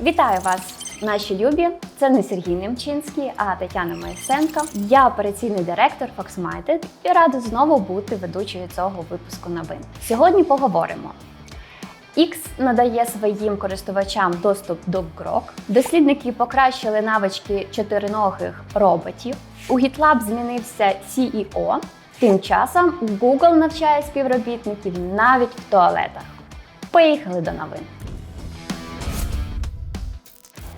Вітаю вас, наші любі! Це не Сергій Немчинський, а Тетяна Моїсенко. Я операційний директор FoxMinded і рада знову бути ведучою цього випуску новин. Сьогодні поговоримо. X надає своїм користувачам доступ до Grok. Дослідники покращили навички чотириногих роботів. У GitLab змінився CEO. Тим часом Google навчає співробітників навіть в туалетах. Поїхали до новин.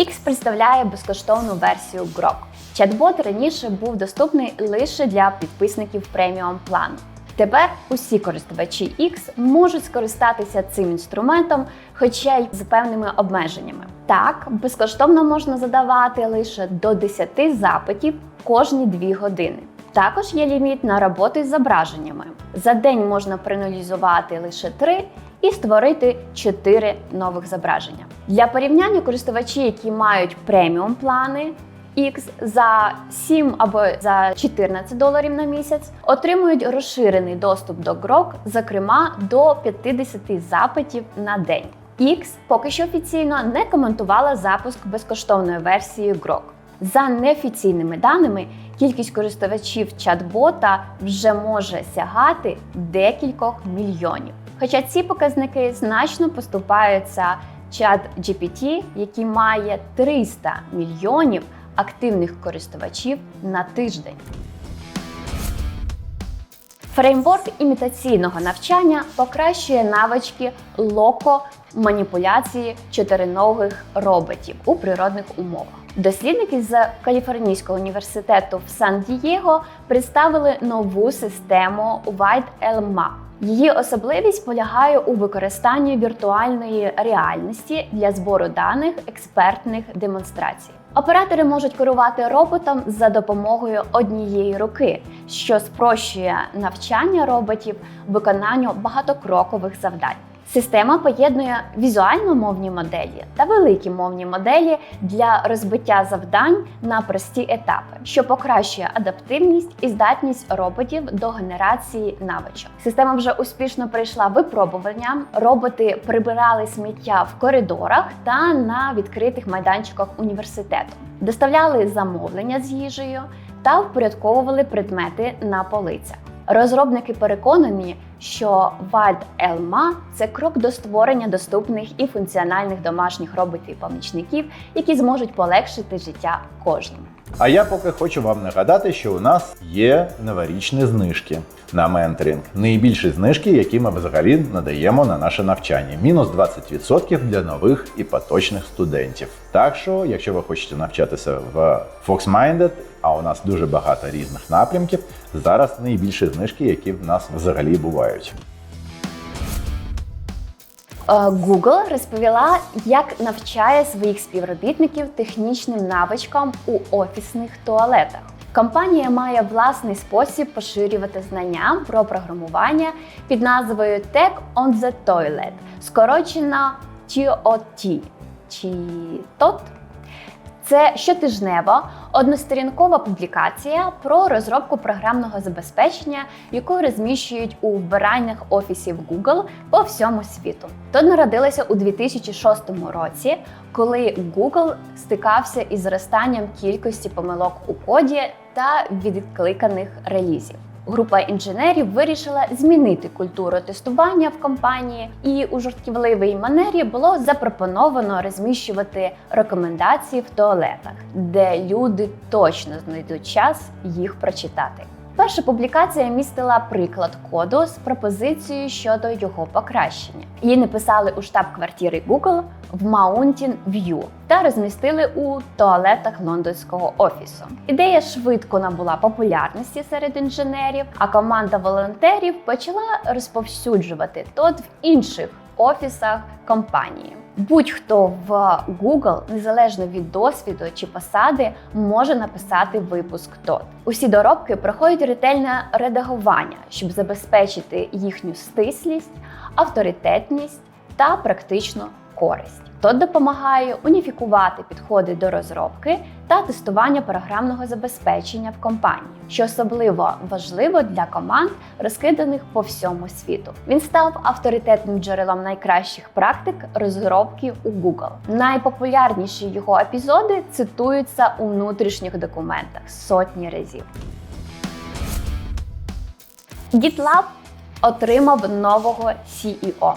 X представляє безкоштовну версію Grok. Чат-бот раніше був доступний лише для підписників преміум плану. Тепер усі користувачі X можуть скористатися цим інструментом, хоча й з певними обмеженнями. Так, безкоштовно можна задавати лише до 10 запитів кожні 2 години. Також є ліміт на роботу з зображеннями. За день можна проаналізувати лише 3 і створити 4 нових зображення. Для порівняння користувачі, які мають преміум плани X за 7 або за 14 доларів на місяць, отримують розширений доступ до Grok, зокрема до 50 запитів на день. X поки що офіційно не коментувала запуск безкоштовної версії Grok. За неофіційними даними, кількість користувачів чат-бота вже може сягати декількох мільйонів. Хоча ці показники значно поступаються чат GPT, який має 300 мільйонів активних користувачів на тиждень. Фреймворк імітаційного навчання покращує навички локо маніпуляції чотириногих роботів у природних умовах. Дослідники з Каліфорнійського університету в Сан-Дієго представили нову систему White Її особливість полягає у використанні віртуальної реальності для збору даних експертних демонстрацій. Оператори можуть керувати роботом за допомогою однієї руки, що спрощує навчання роботів виконанню багатокрокових завдань. Система поєднує візуально-мовні моделі та великі мовні моделі для розбиття завдань на прості етапи, що покращує адаптивність і здатність роботів до генерації навичок. Система вже успішно пройшла випробування. Роботи прибирали сміття в коридорах та на відкритих майданчиках університету, доставляли замовлення з їжею та впорядковували предмети на полицях. Розробники переконані, що Вальд Елма – це крок до створення доступних і функціональних домашніх роботів-помічників, які зможуть полегшити життя кожному. А я поки хочу вам нагадати, що у нас є новорічні знижки на менторинг. Найбільші знижки, які ми взагалі надаємо на наше навчання. Мінус 20% для нових і поточних студентів. Так що, якщо ви хочете навчатися в FoxMinded, а у нас дуже багато різних напрямків, зараз найбільші знижки, які в нас взагалі бувають. Е, Google розповіла, як навчає своїх співробітників технічним навичкам у офісних туалетах. Компанія має власний спосіб поширювати знання про програмування під назвою Tech on the Toilet, скорочено TOT. чи TOT. Це щотижнева односторінкова публікація про розробку програмного забезпечення, яку розміщують у вбиральних офісів Google по всьому світу. То народилася у 2006 році, коли Google стикався із зростанням кількості помилок у коді та відкликаних релізів. Група інженерів вирішила змінити культуру тестування в компанії, і у жартівливій манері було запропоновано розміщувати рекомендації в туалетах, де люди точно знайдуть час їх прочитати. Перша публікація містила приклад коду з пропозицією щодо його покращення. Її написали у штаб-квартири Google в Mountain View та розмістили у туалетах лондонського офісу. Ідея швидко набула популярності серед інженерів, а команда волонтерів почала розповсюджувати тот в інших офісах компанії. Будь-хто в Google, незалежно від досвіду чи посади, може написати випуск ТОТ. Усі доробки проходять ретельне редагування, щоб забезпечити їхню стислість, авторитетність та практичну користь. Тот допомагає уніфікувати підходи до розробки та тестування програмного забезпечення в компанії, що особливо важливо для команд, розкиданих по всьому світу. Він став авторитетним джерелом найкращих практик розробки у Google. Найпопулярніші його епізоди цитуються у внутрішніх документах сотні разів. GitLab отримав нового CEO.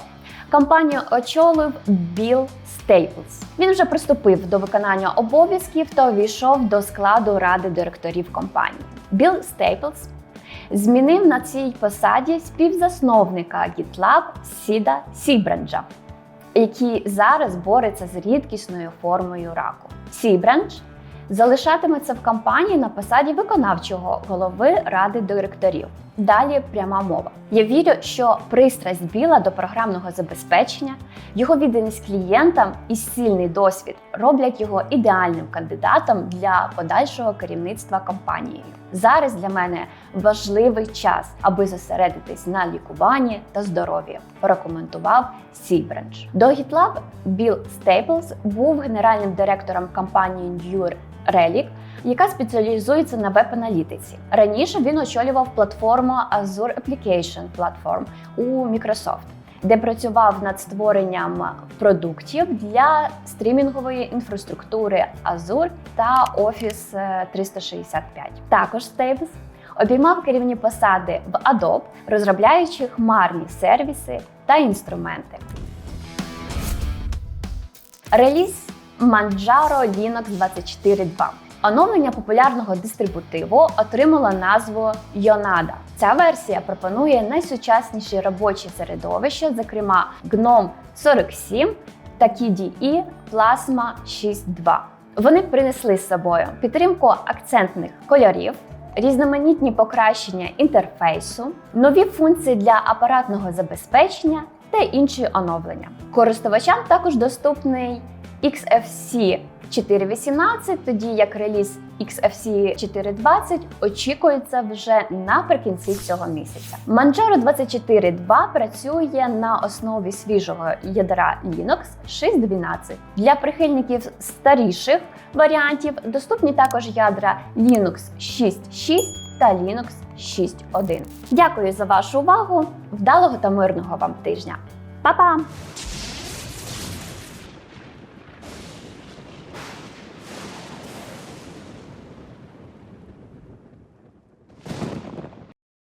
Компанію очолив Білл Стейплс. Він вже приступив до виконання обов'язків та увійшов до складу ради директорів компанії. Білл Стейплс змінив на цій посаді співзасновника GitLab Сіда Сібранджа, який зараз бореться з рідкісною формою раку. Сібрандж залишатиметься в компанії на посаді виконавчого голови ради директорів. Далі пряма мова. Я вірю, що пристрасть біла до програмного забезпечення, його відданість клієнтам і сильний досвід роблять його ідеальним кандидатом для подальшого керівництва компанією. Зараз для мене важливий час, аби зосередитись на лікуванні та здоров'ї, прокоментував Сібрендж. До GitLab Білл Стейплс був генеральним директором компанії New Relic, яка спеціалізується на веб-аналітиці. Раніше він очолював платформу Azure Application Platform у Microsoft, де працював над створенням продуктів для стрімінгової інфраструктури Azure та Office 365. Також Стейблс обіймав керівні посади в Adobe, розробляючи хмарні сервіси та інструменти. Реліз Manjaro Linux 24.2. Оновлення популярного дистрибутиву отримало назву Yonada. Ця версія пропонує найсучасніші робочі середовища, зокрема GNOME 47 та KDE Plasma 6.2. Вони принесли з собою підтримку акцентних кольорів, різноманітні покращення інтерфейсу, нові функції для апаратного забезпечення та інші оновлення. Користувачам також доступний XFC 4.18, тоді як реліз XFC 4.20 очікується вже наприкінці цього місяця. Manjaro 24.2 працює на основі свіжого ядра Linux 6.12. Для прихильників старіших варіантів доступні також ядра Linux 6.6 та Linux 6.1. Дякую за вашу увагу! Вдалого та мирного вам тижня! Па-па!